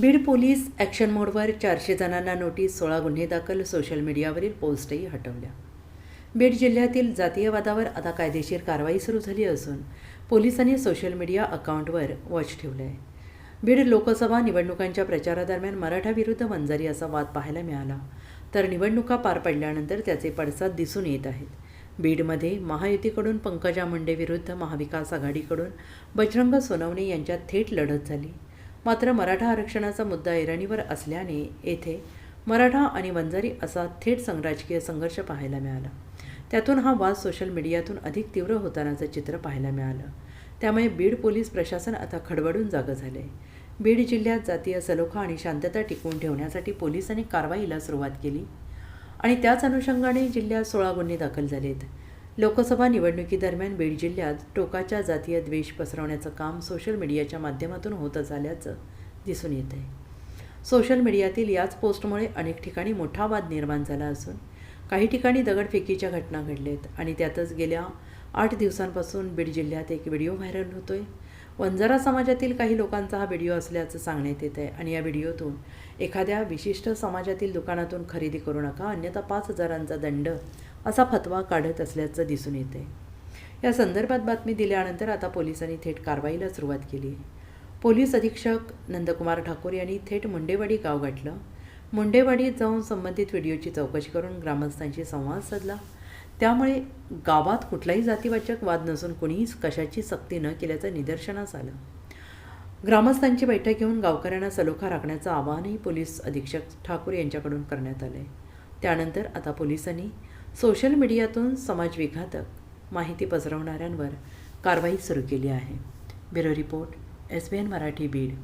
Beed police action मोडवर चारशे जणांना नोटीस सोळा गुन्हे दाखल सोशल मीडियावरील पोस्टही हटवल्या. बीड जिल्ह्यातील जातीयवादावर आता कायदेशीर कारवाई सुरू झाली असून पोलिसांनी सोशल मीडिया अकाउंटवर वॉच ठेवलं आहे बीड लोकसभा निवडणुकांच्या प्रचारादरम्यान मराठा विरुद्ध वंजारी असा वाद पाहायला मिळाला. तर निवडणुका पार पडल्यानंतर त्याचे पडसाद दिसून येत आहेत. बीडमध्ये महायुतीकडून पंकजा मुंडे विरुद्ध महाविकास आघाडीकडून बजरंग सोनवणे यांच्यात थेट लढत झाली. मात्र मराठा आरक्षणाचा मुद्दा ऐरणीवर असल्याने येथे मराठा आणि वंजारी असा थेट संराजकीय संघर्ष पाहायला मिळाला. त्यातून हा वाद सोशल मीडियातून अधिक तीव्र होतानाचं चित्र पाहायला मिळालं. त्यामुळे बीड पोलीस प्रशासन आता खडबडून जागं झाले बीड जिल्ह्यात जातीय सलोखा आणि शांतता टिकवून ठेवण्यासाठी पोलिसांनी कारवाईला सुरुवात केली आणि त्याच अनुषंगाने जिल्ह्यात सोळा गुन्हे दाखल झालेत. लोकसभा निवडणुकीदरम्यान बीड जिल्ह्यात टोकाच्या जातीय द्वेष पसरवण्याचं काम सोशल मीडियाच्या माध्यमातून होत झाल्याचं दिसून येत आहे सोशल मीडियातील याच पोस्टमुळे अनेक ठिकाणी मोठा वाद निर्माण झाला असून काही ठिकाणी दगडफेकीच्या घटना घडलेत आणि त्यातच गेल्या आठ दिवसांपासून बीड जिल्ह्यात एक व्हिडिओ व्हायरल होतोय. वंजारा समाजातील काही लोकांचा हा व्हिडिओ असल्याचं सांगण्यात येत आहे आणि या व्हिडिओतून एखाद्या विशिष्ट समाजातील दुकानातून खरेदी करू नका अन्यथा पाच हजारांचा दंड असा फतवा काढत असल्याचं दिसून येते या संदर्भात बातमी दिल्यानंतर आता पोलिसांनी थेट कारवाईला सुरुवात केली. पोलीस अधीक्षक नंदकुमार ठाकूर यांनी थेट मुंडेवाडी गाव गाठलं. मुंडेवाडीत जाऊन संबंधित व्हिडिओची चौकशी करून ग्रामस्थांशी संवाद साधला. त्यामुळे गावात कुठलाही जातीवाचक वाद नसून कोणीही कशाची सक्ती न केल्याचं निदर्शनास आलं. ग्रामस्थांची बैठक घेऊन गावकऱ्यांना सलोखा राखण्याचं आवाहनही पोलीस अधीक्षक ठाकूर यांच्याकडून करण्यात आलं आहे त्यानंतर आता पोलिसांनी सोशल मीडियातून समाजविघातक माहिती पसरवणाऱ्यांवर कारवाई सुरू केली आहे. Bureau report S B N Marathi Beed.